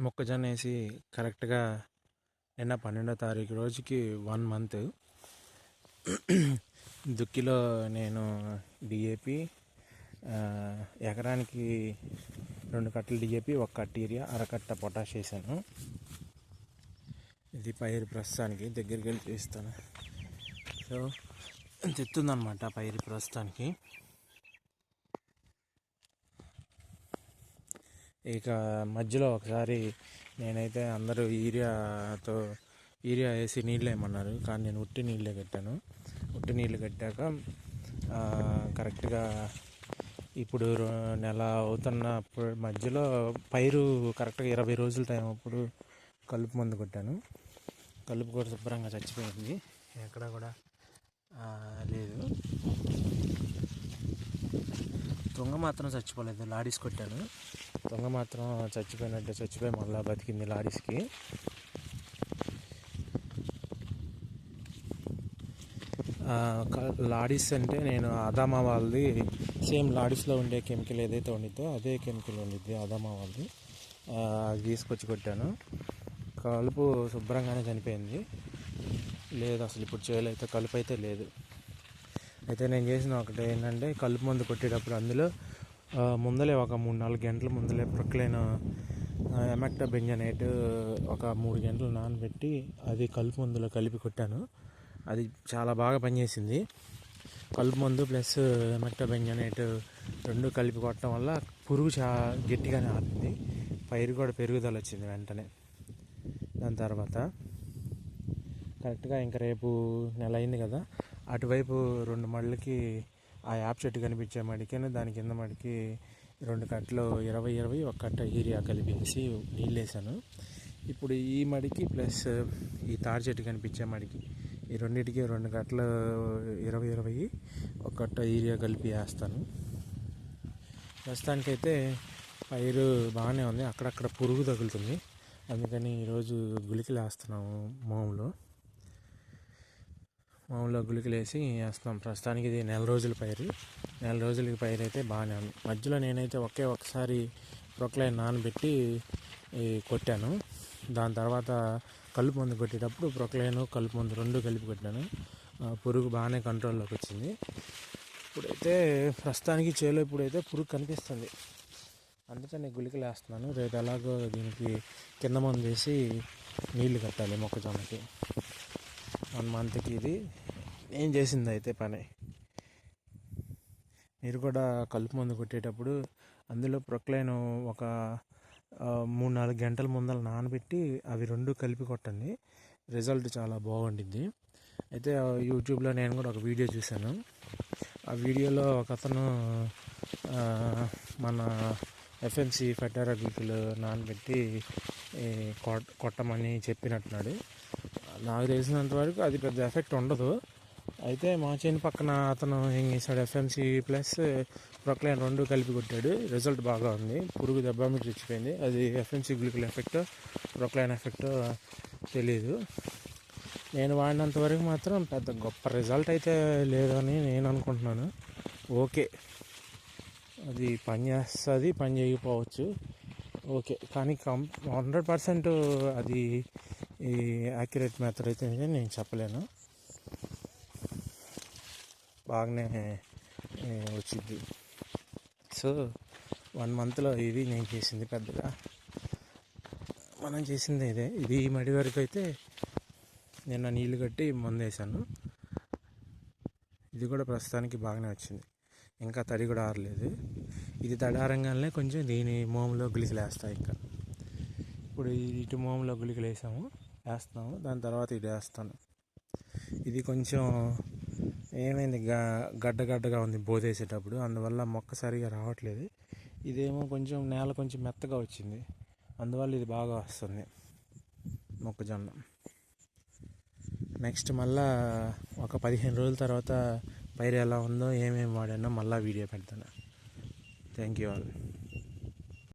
మొక్కజొన్న వేసి కరెక్ట్గా నిన్న పన్నెండో తారీఖు రోజుకి వన్ మంత్. దుక్కిలో నేను డిఏపి ఎకరానికి రెండు కట్టలు డిఏపి ఒక కట్ట ఏరియా అరకట్ట పొటాష్ వేసాను ఇది పైరు ప్రస్తుతానికి దగ్గరికి వెళ్ళి చూస్తాను సో తెత్తుందనమాట పైరు ప్రస్తుతానికి. ఇక మధ్యలో ఒకసారి నేనైతే అందరూ యూరియాతో యూరియా వేసి నీళ్ళు వేయమన్నారు. కానీ నేను ఉట్టి నీళ్ళే కట్టాను. ఉట్టి నీళ్ళు కట్టాక కరెక్ట్గా ఇప్పుడు నెల అవుతున్నప్పుడు మధ్యలో పైరు కరెక్ట్గా ఇరవై రోజుల టైం అప్పుడు కలుపు మందు కొట్టాను. కలుపు కూడా శుభ్రంగా చచ్చిపోయింది. ఎక్కడ కూడా లేదు. దొంగ మాత్రం చచ్చిపోలేదు లాడీస్ కొట్టాను. దొంగ మాత్రం చచ్చిపోయినట్టు చచ్చిపోయి మళ్ళీ బతికింది లాడీస్కి లాడీస్ అంటే నేను అదామా వాళ్ళది సేమ్ లాడీస్లో ఉండే కెమికల్ ఏదైతే ఉండిద్దో అదే కెమికల్ ఉండిద్ది అదామా వాళ్ళది. అది తీసుకొచ్చి కొట్టాను. కలుపు శుభ్రంగానే చనిపోయింది. లేదు అసలు ఇప్పుడు చేయలేదు. కలుపు అయితే లేదు. అయితే నేను చేసిన ఒకటి ఏంటంటే కలుపు మందు కొట్టేటప్పుడు అందులో ముందలే ఒక మూడు నాలుగు గంటల ముందలే ప్రొక్లైన్ ఎమెక్టా బెంజనేట్ ఒక మూడు గంటలు నానబెట్టి అది కలుపు మందులో కలిపి కొట్టాను. అది చాలా బాగా పనిచేసింది. కలుపు మందు ప్లస్ ఎమెక్టా బెంజనేట్ రెండు కలిపి కొట్టడం వల్ల పురుగు చా గట్టిగానే ఆపింది. పైరు కూడా పెరుగుదల వచ్చింది వెంటనే. దాని తర్వాత కరెక్ట్గా ఇంకా రేపు నెల అయింది కదా. అటువైపు రెండు మళ్ళకి ఆ యాప్ చెట్టు కనిపించే మడికి దాని కింద మడికి రెండు కట్టలు ఇరవై ఇరవై ఒక కట్ట ఏరియా కలిపేసి నీళ్ళేసాను. ఇప్పుడు ఈ మడికి ప్లస్ ఈ తాడి చెట్టు కనిపించే మడికి ఈ రెండింటికి రెండు కట్టలు ఇరవై ఇరవై ఒక కట్ట ఏరియా కలిపి వేస్తాను. ప్రస్తుతానికైతే పైరు బాగానే ఉంది అక్కడక్కడ పురుగు తగులుతుంది. అందుకని ఈరోజు గులికలు వేస్తున్నాము మోములో. మామూలుగా గుళికలు వేసి వేస్తాం. ప్రస్తుతానికి ఇది నెల రోజుల పైరు. నెల రోజులకి పైరు అయితే బాగానే ఉంది. మధ్యలో నేనైతే ఒకే ఒకసారి ప్రొక్లైన్ నానబెట్టి కొట్టాను. దాని తర్వాత కలుపు మందు కొట్టేటప్పుడు ప్రొక్లైన్ కలుపు మందు రెండు కలిపి కొట్టాను. పురుగు బాగానే కంట్రోల్లోకి వచ్చింది. ఇప్పుడైతే ప్రస్తుతానికి చేలో ఇప్పుడైతే పురుగు కనిపిస్తుంది. అందుకని గుళికలు వేస్తున్నాను రేపు ఎలాగో దీనికి కింద మందు వేసి నీళ్ళు కట్టాలి మొక్కజొన్నకి. వన్ మంత్కి ఇది. నేను చేసింది అయితే పని? మీరు కూడా కలుపు మందు కొట్టేటప్పుడు అందులో ప్రొక్లైన్ ఒక మూడు నాలుగు గంటల ముందర నానబెట్టి అవి రెండు కలిపి కొట్టండి. రిజల్ట్ చాలా బాగుండిద్ది. అయితే యూట్యూబ్లో నేను కూడా ఒక వీడియో చూశాను. ఆ వీడియోలో ఒక అతను మన ఎఫ్ఎంసి ఫెటరగ్లికలు నానబెట్టి కొట్టమని చెప్పినట్టున్నాడు. నాకు తెలిసినంత వరకు అది పెద్ద ఎఫెక్ట్ ఉండదు. అయితే మా చేను పక్కన అతను ఏం చేశాడు? ఎఫ్ఎంసి ప్లస్ ప్రొక్లైన్ రెండు కలిపి కొట్టాడు. రిజల్ట్ బాగా ఉంది. పురుగు దెబ్బ మీద తెచ్చిపోయింది అది ఎఫ్ఎంసి గ్లూకల్ ఎఫెక్ట్ ప్రొక్లైన్ ఎఫెక్ట్ తెలియదు నేను వాడినంత వరకు మాత్రం పెద్ద గొప్ప రిజల్ట్ అయితే లేదని నేను అనుకుంటున్నాను. ఓకే. అది పని చేస్తుంది పని చేయకపోవచ్చు. ఓకే. కానీ కం హండ్రెడ్ పర్సెంట్ అది ఈ యాక్యురేట్ మెథడ్ అయితే నేను చెప్పలేను. బాగానే వచ్చింది. సో వన్ మంత్లో ఇది నేను చేసింది పెద్దగా. మనం చేసింది ఇదే. ఇది మడి వరకు అయితే నిన్న నీళ్ళు కట్టి మందు వేసాను ఇది కూడా ప్రస్తుతానికి బాగానే వచ్చింది. ఇంకా తడి కూడా ఆరలేదు. ఇది తడారంగానే కొంచెం దీని మోములో గిలిసిలేస్తాయి ఇంకా. ఇప్పుడు ఇటు మామూలు గుళికలు వేసాము వేస్తాము దాని తర్వాత ఇది వేస్తాను. ఇది కొంచెం ఏమైంది? గడ్డ గడ్డగా ఉంది బోధేసేటప్పుడు అందువల్ల మొక్క సరిగా రావట్లేదు. ఇదేమో కొంచెం నేల కొంచెం మెత్తగా వచ్చింది. అందువల్ల ఇది బాగా వస్తుంది మొక్కజొన్న. నెక్స్ట్ మళ్ళా ఒక పదిహేను రోజుల తర్వాత పైరు ఎలా ఉందో ఏమేమి వాడానో మళ్ళీ వీడియో పెడతాను. Thank you all.